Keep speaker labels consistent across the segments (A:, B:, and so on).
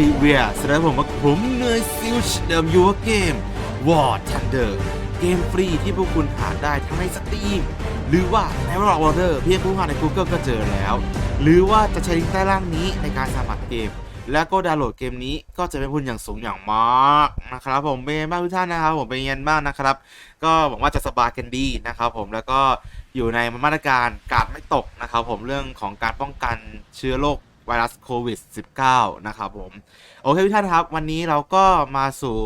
A: รีเวียแสดงผมว่าผมเนยซิลชเดิมยูว่าเกม War Thunder เกมฟรีที่พวกคุณหาได้ทั้งในสต e ีมหรือว่าในวอร์วอเตอร์เพียงคุณหาใน Google ก็เจอแล้ว หรือว่าจะใช้ลิงก์ใต้ล่างนี้ในการสมัครเกม แล้วก็ดาวน์โหลดเกมนี้ก็จะเป็นคุณอย่างสูงอย่างมากนะครับผมเป็นไงบ้างทุกท่านนะครับผมเป็นยังไงบ้างนะครับ ก็หวังว่าจะสบายกันดีนะครับผมแล้วก็อยู่ในมาตรการการไม่ตกนะครับผมเรื่องของการป้องกันเชื้อโรค ไวรัสโควิด -19 นะครับผม โอเคทุกท่านครับ วันนี้เราก็มาสู่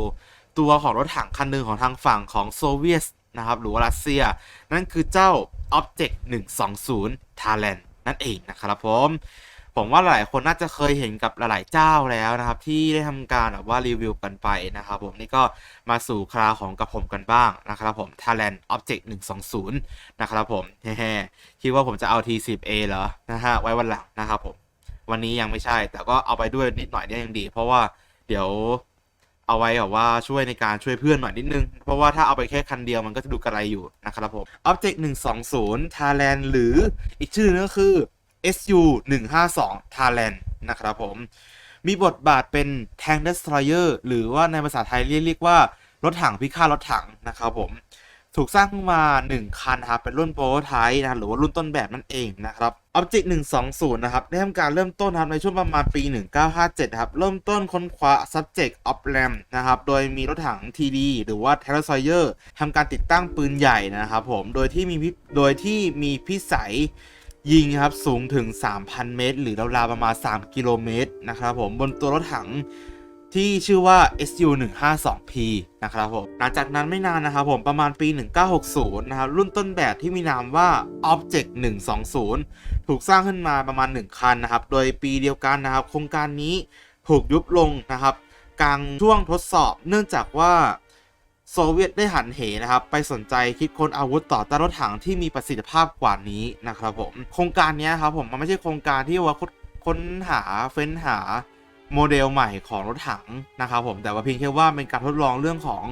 A: ตัวของรถถังคันหนึ่งของทางฝั่งของโซเวียตนะครับ หรือว่ารัสเซีย นั่นคือเจ้า Object 120 Talent นั่นเองนะครับผม ผมว่าหลายคนน่าจะเคยเห็นกับหลายๆเจ้าแล้วนะครับ ที่ได้ทำการแบบว่ารีวิวกันไปนะครับผมนี่ก็มาสู่คราของกับผมกันบ้างนะครับผม Talent Object 120 นะครับผมแฮ่ๆคิดว่าผมจะเอา T10A เหรอนะฮะไว้วันหลังนะครับผม วันนี้ยังไม่ใช่ แต่ก็เอาไปด้วยนิดหน่อยได้ยังดี เพราะว่าเดี๋ยวเอาไว้แบบว่าช่วยในการช่วยเพื่อนหน่อยนิดนึง เพราะว่าถ้าเอาไปแค่คันเดียวมันก็จะดูกระไรอยู่นะครับผม Object 120 Thailand หรืออีกชื่อนึงก็คือ SU 152 Thailand นะครับผม มีบทบาทเป็น Tank Destroyer หรือว่าในภาษาไทยเรียกเรียกว่ารถถังพิฆาตรถถังนะครับผม ถูกสร้างขึ้นมา 1 คันนะครับเป็นรุ่นโปรไทป์นะหรือว่ารุ่นต้นแบบนั่นเองนะครับ Object 120 นะครับ ได้ทำการเริ่มต้นครับในช่วงประมาณปี 1957 ครับ เริ่มต้นค้นคว้า Subject of Ram นะครับ โดยมีรถถัง TD หรือว่า t e r r a s o y e r ทำการติดตั้งปืนใหญ่นะครับผม โดยที่มีโดยที่มีพิสัยยิงครับสูงถึง 3,000 เมตร หรือราวๆประมาณ 3 กิโลเมตรนะครับผมบนตัวรถถัง ที่ชื่อว่า SU 1 5 2 P นะครับผม หลังจากนั้นไม่นานนะครับผมประมาณปี 1960 นะครับ รุ่นต้นแบบที่มีนามว่า Object 120 ถูกสร้างขึ้นมาประมาณ 1 คันนะครับ โดยปีเดียวกันนะครับ โครงการนี้ถูกยุบลงนะครับกลางช่วงทดสอบเนื่องจากว่าโซเวียตได้หันเหนะครับ ไปสนใจคิดค้นอาวุธต่อต้านรถถังที่มีประสิทธิภาพกว่านี้นะครับผม โครงการนี้ครับผมมันไม่ใช่โครงการที่ว่าค้นหาเฟ้นหา โมเดลใหม่ของรถถังนะครับผมแต่ว่าเพียงแค่ว่าเป็นการทดลองเรื่องของ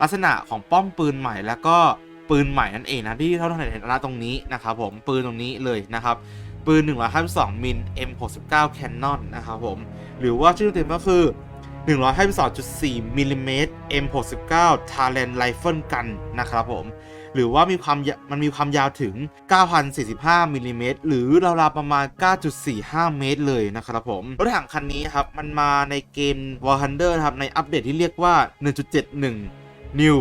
A: ลักษณะของป้อมปืนใหม่ แล้วก็ปืนใหม่นั่นเองนะที่เท่าที่เห็นนะตรงนี้นะครับผมปืนตรงนี้เลยนะครับปืน152มิล M69 Canon นะครับผมหรือว่าชื่อเต็มก็คือ 152.4มิลลิเมตร M69 t a l e n Rifle Gun นะครับผม หรือว่ามีความมันมีความยาวถึง 9,045มิลลิเมตรหรือราวๆประมาณ 9.45 เมตรเลยนะครับผม รถถังคันนี้ครับ มันมาในเกม War Thunder นะครับ ในอัปเดตที่เรียกว่า 1.71 New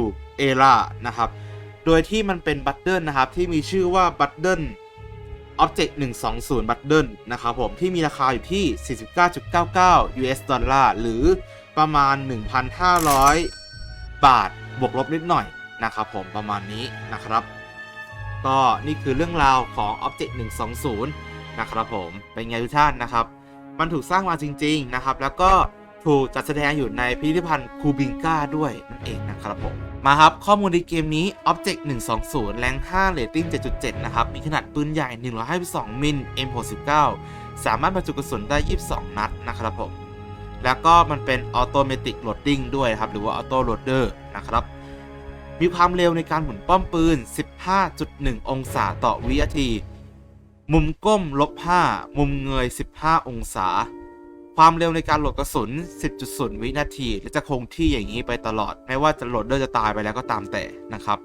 A: Era นะครับ โดยที่มันเป็นบัตเดิลนะครับ ที่มีชื่อว่าบัตเดิล Object 120 บัตเดิลนะครับผม ที่มีราคาอยู่ที่ 49.99 US ดอลลาร์หรือประมาณ 1,500 บาทบวกลบนิดหน่อย นะครับผมประมาณนี้นะครับ ก็นี่คือเรื่องราวของ Object 120 นะครับผมเป็นไงทุกท่านนะครับ มันถูกสร้างมาจริง ๆนะครับ แล้วก็ถูกจัดแสดงอยู่ในพิพิธภัณฑ์คูบิงกาด้วยนั่นเองนะครับผมมาครับ ข้อมูลในเกมนี้ Object 120 แรง5เรตติ้ง 7.7 นะครับ มีขนาดปืนใหญ่ 152 มิล M69 สามารถบรรจุกระสุนได้ 22 นัดนะครับผม แล้วก็มันเป็น Automatic Loading ด้วยครับ หรือว่า Auto Loader นะครับ มีความเร็วในการหมุนป้อมปืน 15.1 องศาต่อวินาที มุมก้มลบ5มุมเงย 15 องศา ความเร็วในการโหลดกระสุน 10.0 วินาที และจะคงที่อย่างนี้ไปตลอด ไม่ว่าจะโหลดเดอร์จะตายไปแล้วก็ตามแต่นะครับ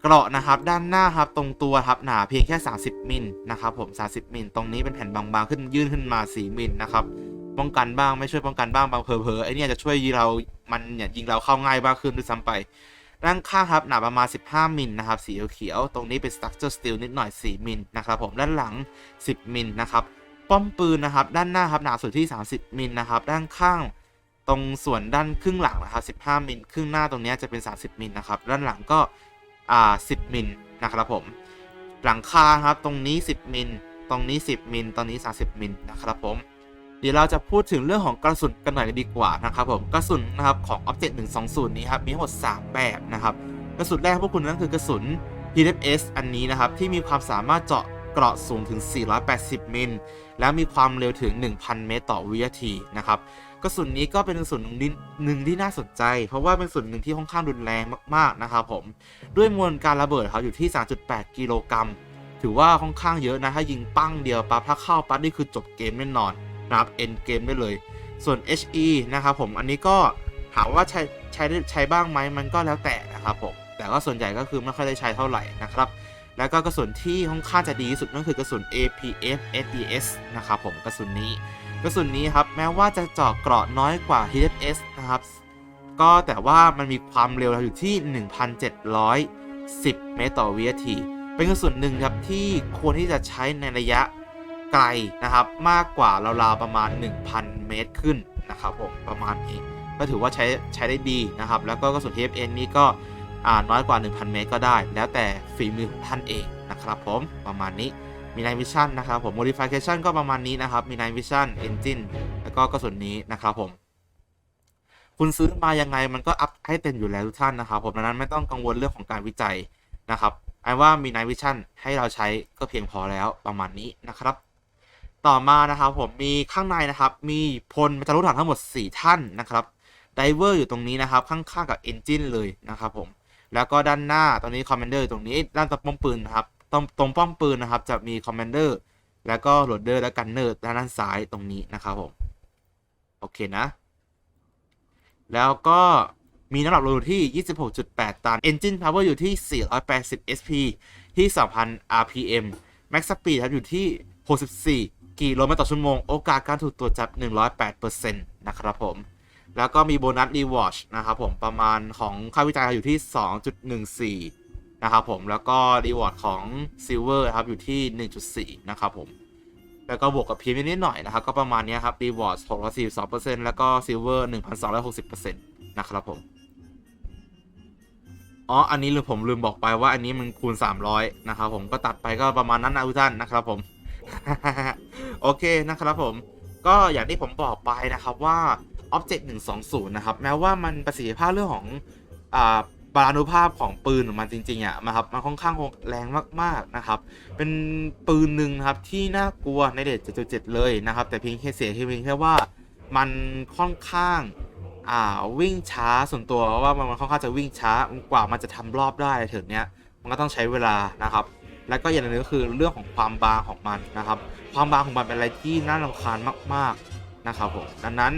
A: เกราะนะครับด้านหน้าครับตรงตัวครับหนาเพียงแค่ 30 มิลนะครับผม 30 มิลตรงนี้เป็นแผ่นบางๆขึ้นยื่นขึ้นมา 4 มิลนะครับป้องกันบ้างไม่ช่วยป้องกันบ้างบางเพอเพอๆไอเนี่ยจะช่วยยิงเรามันเนี่ยยิงเราเข้าง่ายมากขึ้นด้วยซ้ำไป ด้านข้างครับหนาประมาณ 15มิลนะครับสีเขียวตรงนี้เป็น structure steel นิดหน่อย 4มิลนะครับผมด้านหลัง 10มิลนะครับป้อมปืนนะครับด้านหน้าครับหนาสุดที่ 30มิลนะครับด้านข้างตรงส่วนด้านครึ่งหลังนะครับ15มิลครึ่งหน้าตรงนี้จะเป็น 30มิลนะครับด้านหลังก็อ่า10มิลนะครับผมหลังคาครับตรงนี้ 10มิลตรงนี้ 10มิลตรงนี้ 30มิลนะครับผม เดี๋ยวเราจะพูดถึงเรื่องของกระสุนกันหน่อยดีกว่านะครับผมกระสุนนะครับของ Object 120 นี้ครับมีทั้งหมด 3 แบบนะครับกระสุนแรกพวกคุณนั่นคือกระสุน PFS อันนี้นะครับที่มีความสามารถเจาะเกราะสูงถึง 480 มิล และมีความเร็วถึง 1,000 เมตรต่อวินาทีนะครับกระสุนนี้ก็เป็นกระสุนหนึ่งที่หนึ่งที่น่าสนใจ เพราะว่าเป็นกระสุนหนึ่งที่ค่อนข้างรุนแรงมากๆนะครับผมด้วยมวลการระเบิดเขาอยู่ที่ 3.8 กิโลกรัมถือว่าค่อนข้างเยอะนะถ้ายิงปั้งเดียวปั๊บถ้าเข้าปั๊บนี่คือจบเกมแน่นอน นะครับเอ็นเกมได้เลย ส่วน HE นะครับผมอันนี้ก็ถามว่าใช้ใช้ใช้บ้างไหมมันก็แล้วแต่นะครับผมแต่ก็ส่วนใหญ่ก็คือไม่ค่อยได้ใช้เท่าไหร่นะครับแล้วก็กระสุนที่ค่อนข้างจะดีที่สุดนั่นคือกระสุน APF SDS นะครับผมกระสุนนี้ กระสุนนี้ครับแม้ว่าจะเจาะเกราะน้อยกว่า HFS นะครับก็แต่ว่ามันมีความเร็วอยู่ที่ 1,710 เมตรต่อวินาที เป็นกระสุนหนึ่งครับที่ควรที่จะใช้ในระยะ ไกลนะครับมากกว่าราวๆประมาณ 1,000 เมตรขึ้นนะครับผมประมาณนี้ก็ถือว่าใช้ใช้ได้ดีนะครับ แล้วก็กระสุน TFN นี้ก็อ่าน้อยกว่า 1,000 เมตรก็ได้ แล้วแต่ฝีมือของท่านเองนะครับผมประมาณนี้มี Night Vision นะครับผม Modification ก็ประมาณนี้นะครับ มี Night Vision Engine แล้วก็กระสุนนี้นะครับผม คุณซื้อมายังไงมันก็อัพให้เต็มอยู่แล้วทุกท่านนะครับ ผมดังนั้นไม่ต้องกังวลเรื่องของการวิจัยนะครับไอ้ว่ามี Night Vision ให้เราใช้ก็เพียงพอแล้วประมาณนี้นะครับ ต่อมานะครับผมมีข้างในนะครับ มีพลบรรลุฐานทั้งหมด 4 ท่านนะครับไดเวอร์อยู่ตรงนี้นะครับ ข้างๆกับ Engine เลยนะครับผมแล้วก็ด้านหน้าตรงนี้คอมมานเดอร์ตรงนี้ด้านตรงป้อมปืนนะครับตรงตรงป้อมปืนนะครับ จะมีคอมมานเดอร์แล้วก็โหลดเดอร์และกันเนอร์ด้านด้านซ้ายตรงนี้นะครับผมโอเคนะ แล้วก็มีน้ำหนักรวมอยู่ที่ 26.8 ตัน Engine Power อยู่ที่ 480 SP ที่ 2,000 RPM Max Speed ครับอยู่ที่ 64 กิโลเมตรต่อชั่วโมง โอกาสการถูกตรวจจับ 108%นะครับผม แล้วก็มีโบนัสรีวอชนะครับผมประมาณของค่าวิจัยอยู่ที่ 2.14 นะครับผม แล้วก็รีวอร์ดของซิลเวอร์ครับอยู่ที่ 1.4 นะครับผม แล้วก็บวกกับพีมนิดหน่อยนะครับ ก็ประมาณนี้ครับรีวอร์ด642%แล้วก็ซิลเวอร์ 1,260%นะครับผมอ๋อ อันนี้ลืมผมลืมบอกไปว่าอันนี้มันคูณ 300 นะครับผมก็ตัดไปก็ประมาณนั้นนะทุกท่านนะครับผม โอเคนะครับผมก็อย่างที่ผมบอกไปนะครับว่า Object 120 นะครับ แม้ว่ามันประสิทธิภาพเรื่องของอ่าบาลานุภาพของปืนของมันจริงๆอะมาครับมันค่อนข้างแรงมากๆนะครับ เป็นปืนหนึ่งครับที่น่ากลัวในเดท7.7 เลยนะครับ แต่เพียงแค่เสียเพียงแค่ว่ามันค่อนข้างอ่าวิ่งช้าส่วนตัวว่ามันค่อนข้างจะวิ่งช้ากว่ามันจะทำรอบได้ถึงเนี้ยมันก็ต้องใช้เวลานะครับ แล้วก็อย่างหนึ่งก็คือเรื่องของความบางของมันนะครับ ความบางของมันเป็นอะไรที่น่ารำคาญมากๆนะครับผมดังนั้น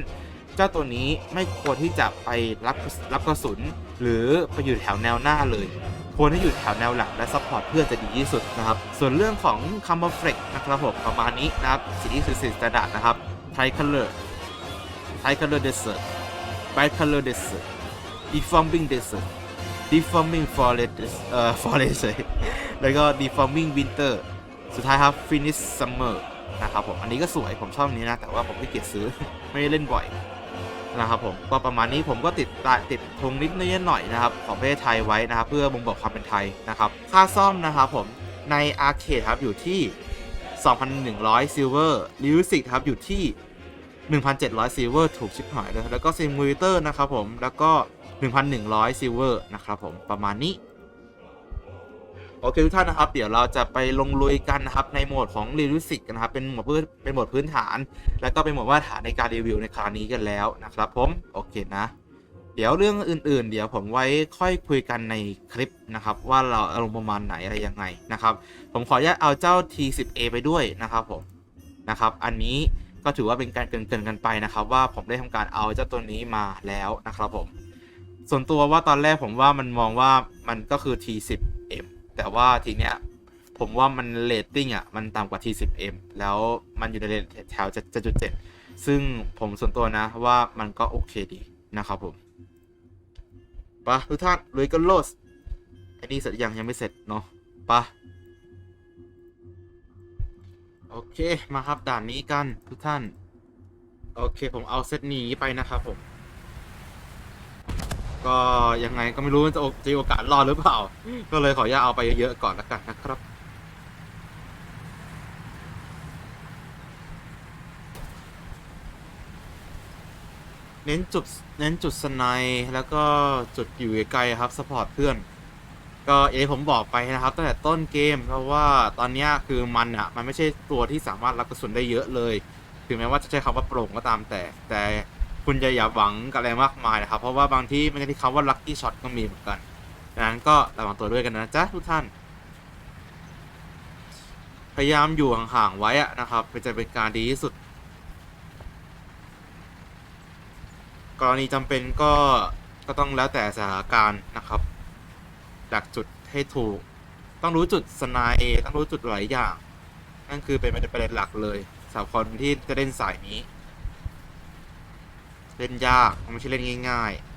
A: เจ้าตัวนี้ไม่ควรที่จะไปรับรับกระสุน หรือไปอยู่แถวแนวหน้าเลย ควรที่อยู่แถวแนวหลังและซัพพอร์ตเพื่อนจะดีที่สุดนะครับ ส่วนเรื่องของคัมเบอร์เฟกนะครับผมประมาณนี้นะครับสีนี้คือสีสแตนดาร์ดนะครับไทคัลเลอร์ไทคัลเลอร์เดสเซอร์ไบคัลเลอร์เดสเซอร์ดีฟอร์มิงเดสเซอร์ deforming forest เอ่อ forest เลยแล้วก็ deforming winter สุดท้ายครับ finish summer นะครับผม อันนี้ก็สวยผมชอบอันนี้นะ แต่ว่าผมไม่เกียจซื้อ ไม่ได้เล่นบ่อยนะครับผม ก็ประมาณนี้ผมก็ติดตาติดธงนิดนิดหน่อยนะครับ ของประเทศไทยไว้นะครับ เพื่อบ่งบอกความเป็นไทยนะครับ ค่าซ่อมนะครับผม ในอาร์เคดครับอยู่ที่ 2,100ซิลเวอร์ลิวสิกครับอยู่ที่ 1,700ซิลเวอร์ถูกชิบหายเลยแล้วก็ซิมูเลเตอร์นะครับผม แล้วก็ 1,100ซิลเวอร์นะครับผมประมาณนี้ โอเคทุกท่านนะครับ เดี๋ยวเราจะไปลงลุยกันนะครับในโหมดของรีวิวสิกนะครับ เป็นโหมดพื้นเป็นโหมดพื้นฐาน แล้วก็เป็นโหมดมาตรฐานในการรีวิวในคราวนี้กันแล้วนะครับผมโอเคนะเดี๋ยวเรื่องอื่น ๆ เดี๋ยวผมไว้ค่อยคุยกันในคลิปนะครับ ว่าเราอารมณ์ประมาณไหนอะไรยังไงนะครับ ผมขออนุญาตเอาเจ้า T10A ไปด้วยนะครับผมนะครับ อันนี้ก็ถือว่าเป็นการเกินๆกันไปนะครับ ว่าผมได้ทำการเอาเจ้าตัวนี้มาแล้วนะครับผม ส่วนตัวว่าตอนแรกผมว่ามันมองว่ามันก็คือ T10M แต่ว่าทีเนี้ยผมว่ามันเรตติ้งอะมันต่ำกว่า T10M แล้วมันอยู่ในเรทแถว7.7 ซึ่งผมส่วนตัวนะว่ามันก็โอเคดีนะครับผมไปะทุกท่านลุยกันโลดไอ้นี่เสร็จยังยังไม่เสร็จเนาะไปะโอเคมาครับด่านนี้กันทุกท่าน โอเคผมเอาเซตนี้ไปนะครับผม ก็ยังไงก็ไม่รู้ว่าจะจะมีโอกาสรอดหรือเปล่า ก็เลยขออนุญาตเอาไปเยอะๆก่อนละกันนะครับ เน้นจุดเน้นจุดสไนด์แล้วก็จุดอยู่ไกลๆครับสปอร์ตเพื่อน ก็เอยผมบอกไปนะครับตั้งแต่ต้นเกม เพราะว่าตอนนี้คือมันอะ มันไม่ใช่ตัวที่สามารถรับกระสุนได้เยอะเลย ถึงแม้ว่าจะใช้คำว่าโปร่งก็ตามแต่แต่ คุณจะอย่าหวังกับอะไรมากมายนะครับ เพราะว่าบางที่มันจะที่คำว่าลัคกี้ช็อตก็มีเหมือนกันดังนั้นก็ระวังตัวด้วยกันนะจ๊ะทุกท่าน พยายามอยู่ห่างๆไว้อะนะครับเป็นจะเป็นการดีที่สุด กรณีจำเป็นก็ก็ต้องแล้วแต่สถานการณ์นะครับดักจุดให้ถูก ต้องรู้จุดสนายเอต้องรู้จุดหลายอย่าง นั่นคือเป็นประเด็นหลักเลยสำหรับคนที่จะเล่นสายนี้ เล่นยากไม่ใช่เล่นง่ายๆ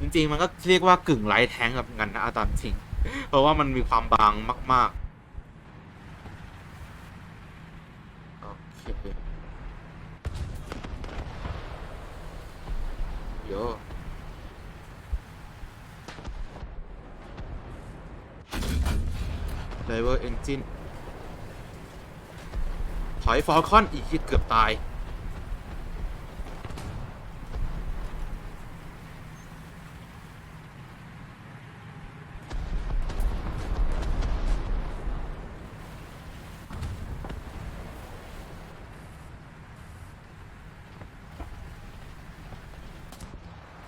A: จริงๆ มันก็เรียกว่ากึ่งไลท์แทงกับกันนะอาตามจริง เพราะว่ามันมีความบางมาก ๆ โอเคโยไดเวอร์เอนจิน อยฟอลคอนอีกคิดเกือบตาย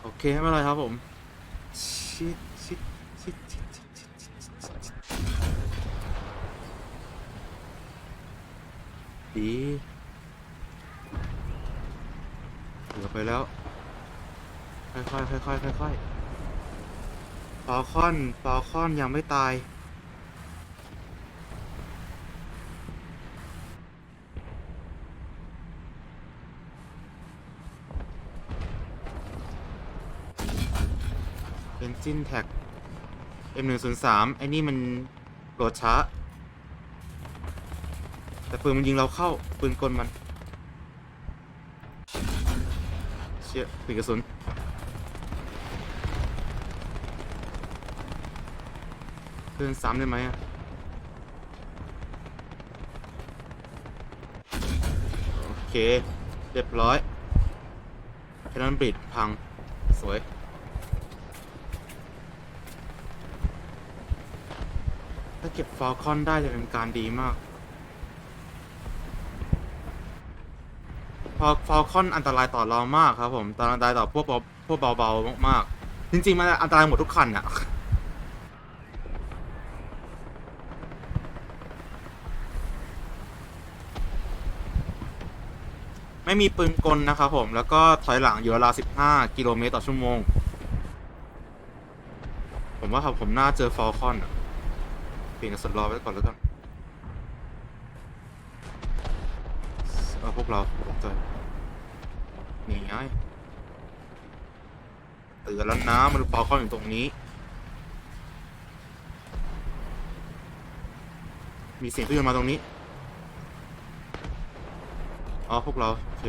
A: โอเคไม่เป็นไรครับผมชิด ดีเหลือไปแล้ว ค่อยๆค่อยๆค่อยๆฟอลคอนฟอลคอนยังไม่ตาย Engine Tag M103 ไอ้นี่มันโหลดช้า แต่ปืนมันยิงเราเข้าปืนกลมัน เชี่ยปีกกระสุนเพื่อนซ้ำได้ไหมอะโอเคเรียบร้อยแค่นั้นบิดพังสวยถ้าเก็บฟอลคอนได้จะเป็นการดีมาก ฟอลคอนอันตรายต่อเรามากครับผมอันตรายต่อพวกเบาพวกเบาๆมากๆจริงๆมันอันตรายหมดทุกคันอะไม่มีปืนกลนะครับผม แล้วก็ถอยหลังอยู่ราว15 กิโลเมตรต่อชั่วโมง ผมว่าครับผมน่าเจอฟอลคอนอะเปลี่ยนกระสุนรอไว้ก่อนแล้วกันเอาพวกเราตกใจ นี่ไงเตือนแล้วนะมันปอเข้าอยู่ตรงนี้ มีเสียงขึ้นมาตรงนี้ อ๋อ พวกเรา โอเค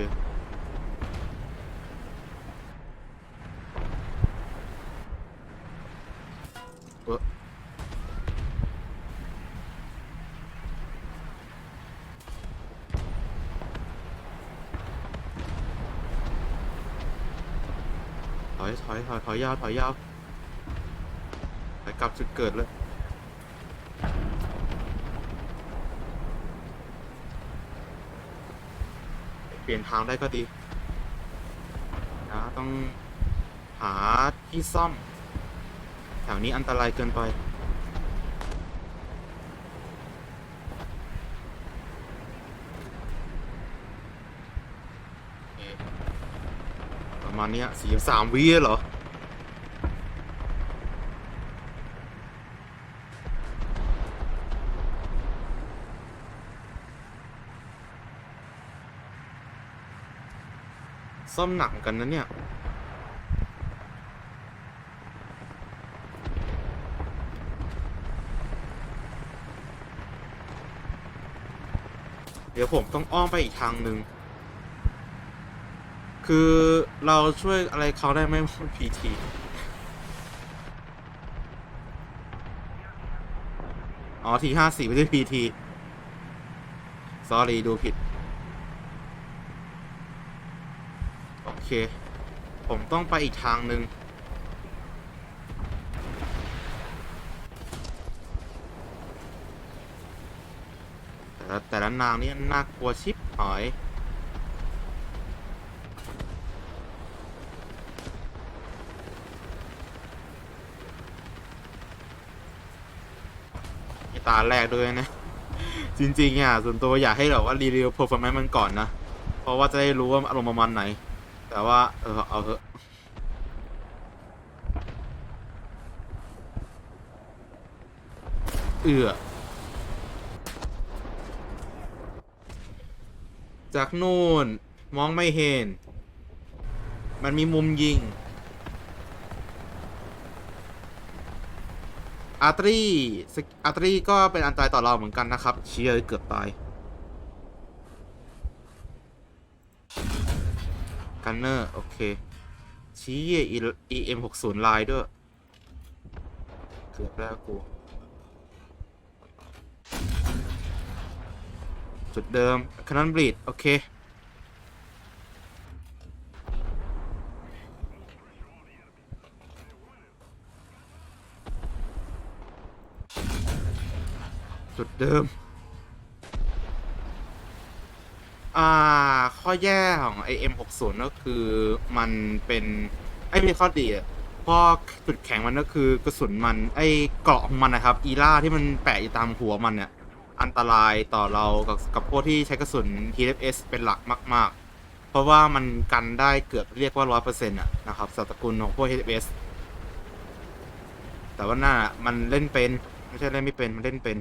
A: อยถอยถอยถอยยาวถอยยาวถอยกลับจุดเกิดเลยเปลี่ยนทางได้ก็ดีนะต้องหาที่ซ่อม แถวนี้อันตรายเกินไป เอ๊ะ ประมาณเนี้สี่สามวิเหรอ ซ่อมหนักกันนะเนี่ยเดี๋ยวผมต้องอ้อมไปอีกทางหนึ่ง คือเราช่วยอะไรเขาได้ไหมพีทีอ๋อทีห้าสี่ไม่ใช่พีที sorry ดูผิด โอเค ผมต้องไปอีกทางหนึ่งแต่ละแต่ละนางนี่น่ากลัวชิบหาย ตาแรกด้วยนะ จริงๆอะส่วนตัวอยากให้แบบว่ารีวิว performance มันก่อนนะ เพราะว่าจะได้รู้ว่าอารมณ์ประมาณไหน แต่ว่า เออเอาเถอะเอือจากนู่น มองไม่เห็น มันมีมุมยิง อาร์ตรีอาร์ตรีก็เป็นอันตรายต่อเราเหมือนกันนะครับ เชียร์เกือบตาย กันเนอร์ โอเค ชี้เอเอ็มหกศูนย์ลายด้วย เกือบแล้วกู จุดเดิม คันนอนบลีด โอเค จุดเดิม อ่า ข้อแย่ของไอ M60 ก็คือมันเป็นไอ้ม่ใช่ข้อดีอะพราะจุดแข็งมันก็คือกระสุนมัน ไอเกราะของมันนะครับ อีล่าที่มันแปะอยู่ตามหัวมันเนี่ย อันตรายต่อเรากับกับพวกที่ใช้กระสุน TFS เป็นหลักมาก ๆ เพราะว่ามันกันได้เกือบเรียกว่า100%อะนะครับสำหรับตระกูลของพวก TFS แต่ว่าหน้ามันเล่นเป็น ไม่ใช่เล่นไม่เป็น มันเล่นเป็น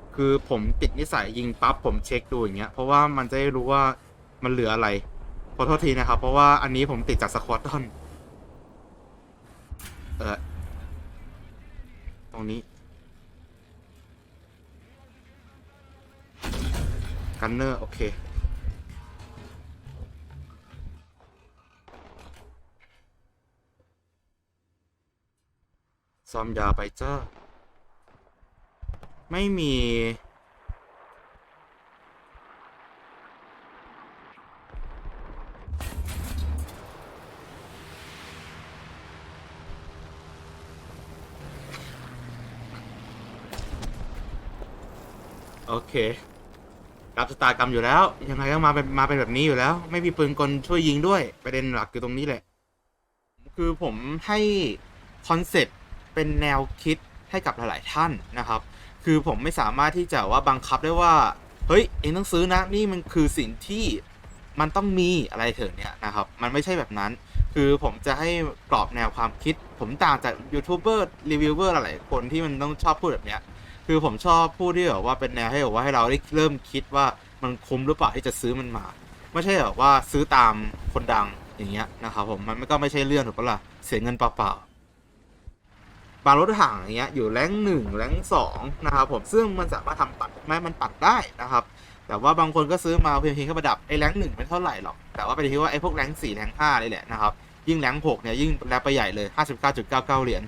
A: โอเค คือผมติดนิสัยยิงปั๊บผมเช็คดูอย่างเงี้ยเพราะว่ามันจะได้รู้ว่ามันเหลืออะไรขอโทษทีนะครับ เพราะว่าอันนี้ผมติดจากสควอตตอนเออตรงนี้ กันเนอร์ โอเคซ้อมยาไปเจ้า ไม่มี โอเครับชะตากรรมอยู่แล้ว ยังไงก็มาเป็นมาเป็นแบบนี้อยู่แล้ว ไม่มีปืนกลช่วยยิงด้วย ประเด็นหลักคือตรงนี้แหละ คือผมให้คอนเซ็ปต์เป็นแนวคิดให้กับหลาย ๆ ท่านนะครับ คือผมไม่สามารถที่จะว่าบังคับได้ว่า เฮ้ยเองต้องซื้อนะนี่มันคือสิ่งที่มันต้องมีอะไรเถอะเนี่ยนะครับ มันไม่ใช่แบบนั้น คือผมจะให้กรอบแนวความคิด ผมต่างจากยูทูบเบอร์รีวิวเวอร์หลายคนที่มันต้องชอบพูดแบบเนี้ยคือผมชอบพูดที่แบบว่าเป็นแนวให้แบบว่าให้เราได้เริ่มคิดว่ามันคุ้มหรือเปล่าที่จะซื้อมันมา ไม่ใช่แบบว่าซื้อตามคนดังอย่างเงี้ยนะครับผมมันก็ไม่ใช่เรื่องถูกปะล่ะเสียเงินเปล่าๆ บางรถถังอย่างเงี้ยอยู่แรงหนึ่งแรงสองนะครับผมซึ่งมันสามารถทำปัดแม้มันปัดได้นะครับ แต่ว่าบางคนก็ซื้อมาเพียงเพียงแค่ประดับไอ้แรงหนึ่งไม่เท่าไหร่หรอกแต่ว่าไปที่ว่าไอ้พวกแรงสี่แรงห้านี่แหละนะครับยิ่งแรงหกเนี่ยยิ่งแรงไปใหญ่เลยห้าสิบเก้าจุดเก้าเก้าเหรียญ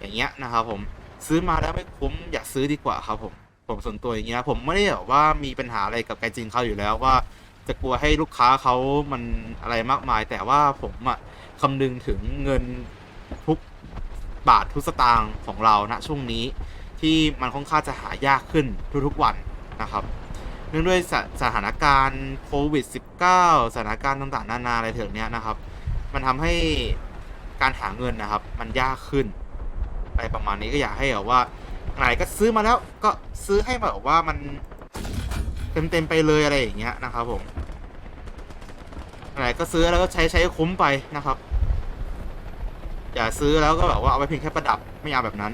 A: อย่างเงี้ยนะครับผมซื้อมาแล้วไม่คุ้มอยากซื้อดีกว่าครับผมผมส่วนตัวอย่างเงี้ยผมไม่ได้แบบว่ามีปัญหาอะไรกับไกจินเขาอยู่แล้วว่า จะกลัวให้ลูกค้าเขามันอะไรมากมาย แต่ว่าผมอะคำนึงถึงเงินทุก บาททุกสตางค์ของเราณช่วงนี้ ที่มันค่อนข้างจะหายากขึ้นทุกๆวันนะครับ เนื่องด้วยสสถานการณ์โควิด -19 สถานการณ์ต่างๆ นานาอะไรเถอะเนี้ยนะครับ มันทำให้การหาเงินนะครับ มันยากขึ้นไรประมาณนี้ก็อยากให้แบบว่าไหนก็ซื้อมาแล้วก็ซื้อให้แบบว่ามันเต็มเต็มๆไปเลยอะไรอย่างเงี้ยนะครับผมไหนก็ซื้อแล้วก็ใช้ใช้คุ้มไปนะครับ อย่าซื้อแล้วก็แบบว่าเอาไปเพียงแค่ประดับไม่เอาแบบนั้น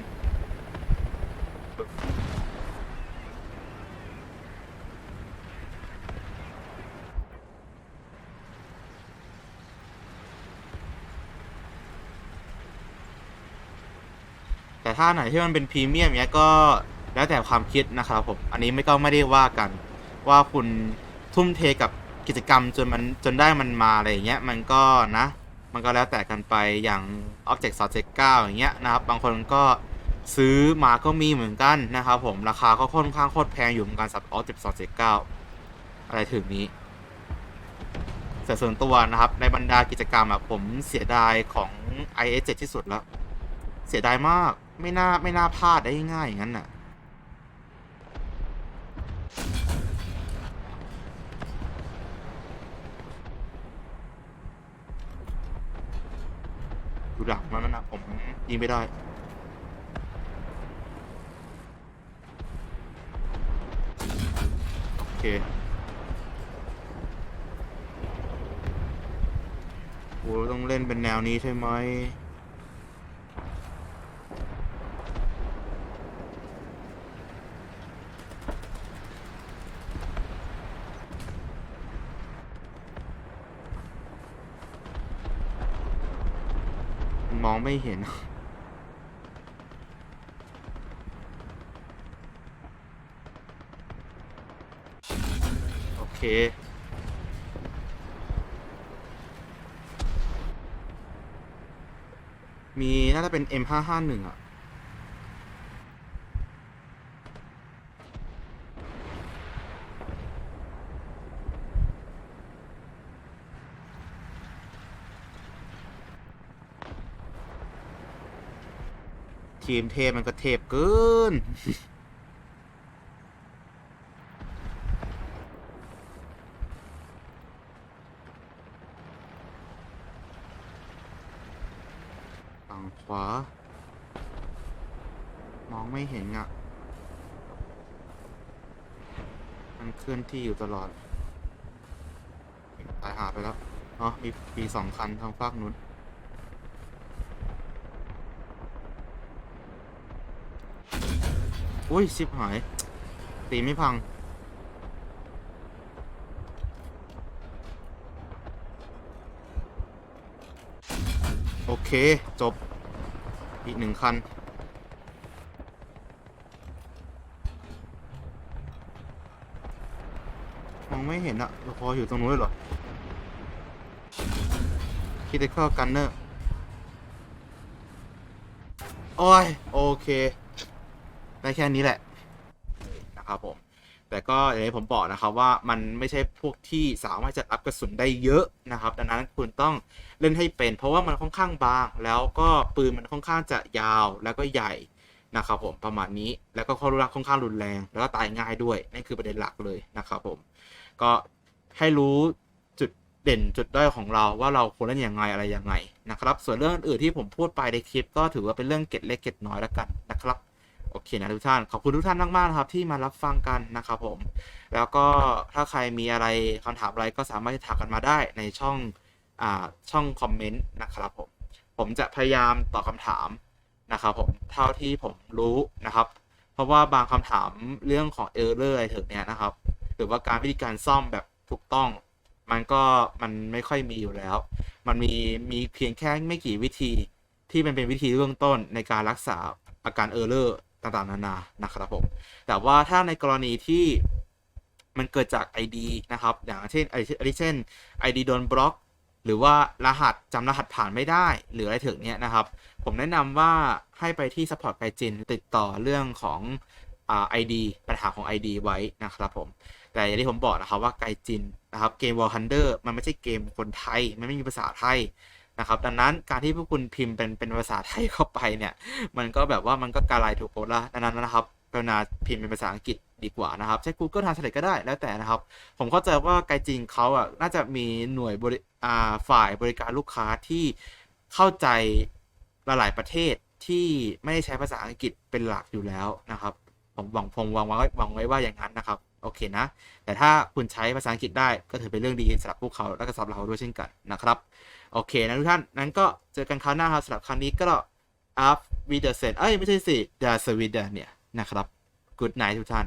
A: แต่ถ้าไหนที่มันเป็นพรีเมียมเนี้ยก็แล้วแต่ความคิดนะครับผม อันนี้ไม่ก็ไม่ได้ว่ากัน ว่าคุณทุ่มเทกับกิจกรรมจนมันจนได้มันมาอะไรอย่างเงี้ยมันก็นะ มันก็แล้วแต่กันไปอย่าง Object s o c 9อย่างเงี้ยนะครับ บางคนก็ซื้อมาก็มีเหมือนกันนะครับผมราคาก็ค่อนข้างโคตรแพงอยู่เหมือนกันสับ Object s o c 9อะไรถึงนี้แต่ส่วนตัวนะครับ ในบรรดากิจกรรมอะผมเสียดายของ IS7 ที่สุดแล้ว เสียดายมากไม่น่าไม่น่าพลาดได้ง่ายอย่างนั้นน่ะ หลังมันนั่นนะผมยิงไม่ได้โอเคโอ้ต้องเล่นเป็นแนวนี้ใช่ไหม องไม่เห็น โอเค มีน่าจะเป็น M551 อะ ทีมเทพมันก็เทพเกินฝั่งขวา มองไม่เห็นอะ มันเคลื่อนที่อยู่ตลอด ตายหาไปแล้วเนาะมีปีสองคันทางภาคนู้น อุ้ยชิบหาย ตีไม่พัง โอเค จบ อีกหนึ่งคัน มองไม่เห็นอะเราพออยู่ตรงนู้นเลยเหรอ Critical Gunner โอ้ย โอเค ได้แค่นี้แหละนะครับผม แต่ก็อย่างที่ผมบอกนะครับว่ามันไม่ใช่พวกที่สามารถจะอัพกระสุนได้เยอะนะครับ ดังนั้นคุณต้องเล่นให้เป็น เพราะว่ามันค่อนข้างบาง แล้วก็ปืนมันค่อนข้างจะยาวแล้วก็ใหญ่นะครับผมประมาณนี้แล้วก็ข้อรุนค่อนข้างรุนแรง แล้วก็ตายง่ายด้วยนั่นคือประเด็นหลักเลยนะครับผมก็ให้รู้จุดเด่นจุดด้อยของเราว่าเราควรเล่นยังไงอะไรยังไงนะครับ ส่วนเรื่องอื่นที่ผมพูดไปในคลิปก็ถือว่าเป็นเรื่องเก็ดเล็กเก็ดน้อยแล้วกันนะครับ โอเคนะทุกท่าน ขอบคุณทุกท่านมากๆนะครับ ที่มารับฟังกันนะครับผม แล้วก็ถ้าใครมีอะไรคำถามอะไรก็สามารถที่ถามกันมาได้ในช่องอ่าช่องคอมเมนต์นะครับผม ผมจะพยายามตอบคำถามนะครับผมเท่าที่ผมรู้นะครับ เพราะว่าบางคำถามเรื่องของเออร์เลอร์อะไรถึงเนี้ยนะครับ หรือว่าการวิธีการซ่อมแบบถูกต้องมันก็มันไม่ค่อยมีอยู่แล้ว มันมีมีเพียงแค่ไม่กี่วิธีที่มันเป็นวิธีเบื้องต้นในการรักษาอาการเออร์เลอร์ ต่างๆนานานะครับผมแต่ว่าถ้าในกรณีที่มันเกิดจาก ID นะครับ อย่างเช่นไอเช่น ID โดนบล็อก หรือว่ารหัสจำรหัสผ่านไม่ได้ หรืออะไรถึงเนี้ยนะครับ ผมแนะนำว่าให้ไปที่ Support ไกจินติดต่อเรื่องของอ่า ID ปัญหาของ ID ไว้นะครับผม แต่อย่างที่ผมบอกนะครับว่าไกจินนะครับเกม War Thunder มันไม่ใช่เกมคนไทย มันไม่มีภาษาไทย นะครับดังนั้นการที่พวกคุณพิมพ์เป็นเป็นภาษาไทยเข้าไปเนี่ย มันก็แบบว่ามันก็กาลายถูกโกดละดังนั้นนะครับกรุณาพิมพ์เป็นภาษาอังกฤษดีกว่านะครับใช้ Google Translate ก็ได้แล้วแต่นะครับ ผมเข้าใจว่าไกจินเขาอะน่าจะมีหน่วยบริอ่าฝ่ายบริการลูกค้าที่เข้าใจหลายๆประเทศที่ไม่ได้ใช้ภาษาอังกฤษเป็นหลักอยู่แล้วนะครับ ผมหวังผมหวังไว้หวังไว้ว่าอย่างนั้นนะครับโอเคนะ แต่ถ้าคุณใช้ภาษาอังกฤษได้ก็ถือเป็นเรื่องดีสำหรับพวกเขาและก็สำหรับเราด้วยเช่นกันนะครับ โอเคนะทุกท่าน นั้นก็เจอกันคราวหน้าครับสำหรับครั้งนี้ก็อัฟวีเดอร์เซนเอ้ย ไม่ใช่สิดาสวีเดนเนี่ย นะครับ good night ทุกท่าน